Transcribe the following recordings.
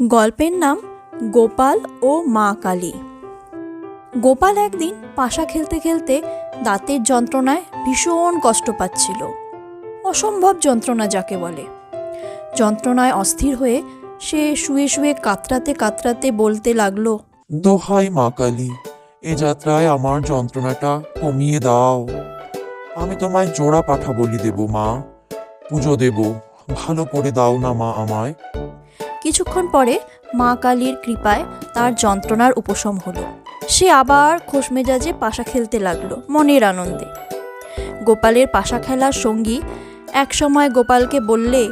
গল্পের নাম গোপাল ও মা কালী। গোপাল একদিন পাশা খেলতে খেলতে দাঁতের যন্ত্রণায় ভীষণ কষ্ট পাচ্ছিল। অসম্ভব যন্ত্রণা যাকে বলে। যন্ত্রণায় অস্থির হয়ে সে শুয়ে শুয়ে কাতরাতে কাতরাতে বলতে লাগল, দোহাই মা কালী, এ যাত্রায় আমার যন্ত্রণাটা কমিয়ে দাও। আমি তোমায় জোড়া পাঠা বলি দেব মা, পুজো দেব, ভালো করে দাও না মা আমায়। কিছুক্ষণ পরে মা কালীর কৃপায় তার যন্ত্রণার উপশম হলো। সে আবার খোশমেজাজে পাশা খেলতে লাগল মনের আনন্দে। গোপালের পাশা খেলার সঙ্গী একসময় গোপালকে বললে,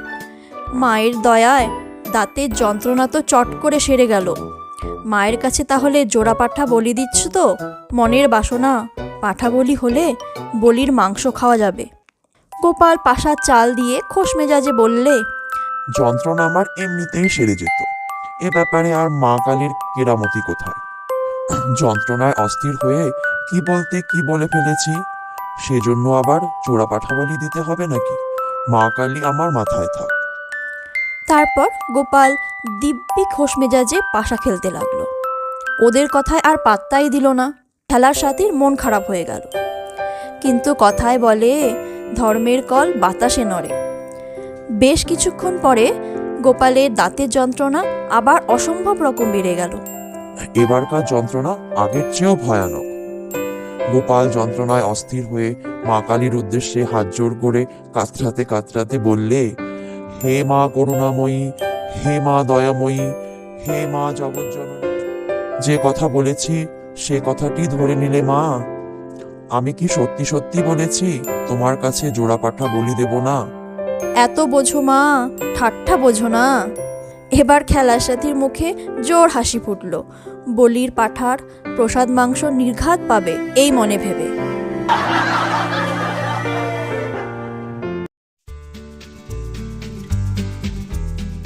মায়ের দয়ায় দাঁতের যন্ত্রণা তো চট করে সেরে গেল। মায়ের কাছে তাহলে জোড়া পাঠা বলি দিচ্ছ তো? মনের বাসনা পাঠা বলি হলে বলির মাংস খাওয়া যাবে। গোপাল পাশার চাল দিয়ে খোশমেজাজে বললে যন্ত্রণা আমার এমনিতেই সেরে যেত। এ ব্যাপারে আর মা কালীর কেরামতি কোথায়? যন্ত্রণায় অস্থির হয়ে কি বলতে কি বলে ফেলেছি? সেজন্য আবার জোড়া পাঠা বলি দিতে হবে নাকি? মা কালী আমার মাথায় থাক। তারপর গোপাল দিব্যি খোস মেজাজে পাশা খেলতে লাগল। ওদের কথায় আর পাত্তাই দিল না। খেলার সাথীর মন খারাপ হয়ে গেল। কিন্তু কথায় বলে, ধর্মের কল বাতাসে নড়ে। বেশ কিছুক্ষণ পরে গোপালের দাঁতের যন্ত্রণা আবার অসম্ভব রকম বেড়ে গেল। এবারকার যন্ত্রণা আগের চেয়েও ভয়ানক। গোপাল যন্ত্রণায় অস্থির হয়ে মা কালীর উদ্দেশ্যে হাত জোর করে কাতরাতে কাতরাতে বললে, হে মা করুণাময়ী, হে মা দয়াময়ী, হে মা জগজ্জননী, যে কথা বলেছি সে কথাটি ধরে নিলে মা। আমি কি সত্যি সত্যি বলেছি, তোমার কাছে জোড়া পাঠা বলি দেব না? এত বোঝো মা, ঠাট্টা বোঝো না। এবার খেলার সাথীর মুখে জোর হাসি ফুটল। বলির পাঠার প্রসাদ মাংস নির্ঘাত পাবে, এই মনে ভেবে।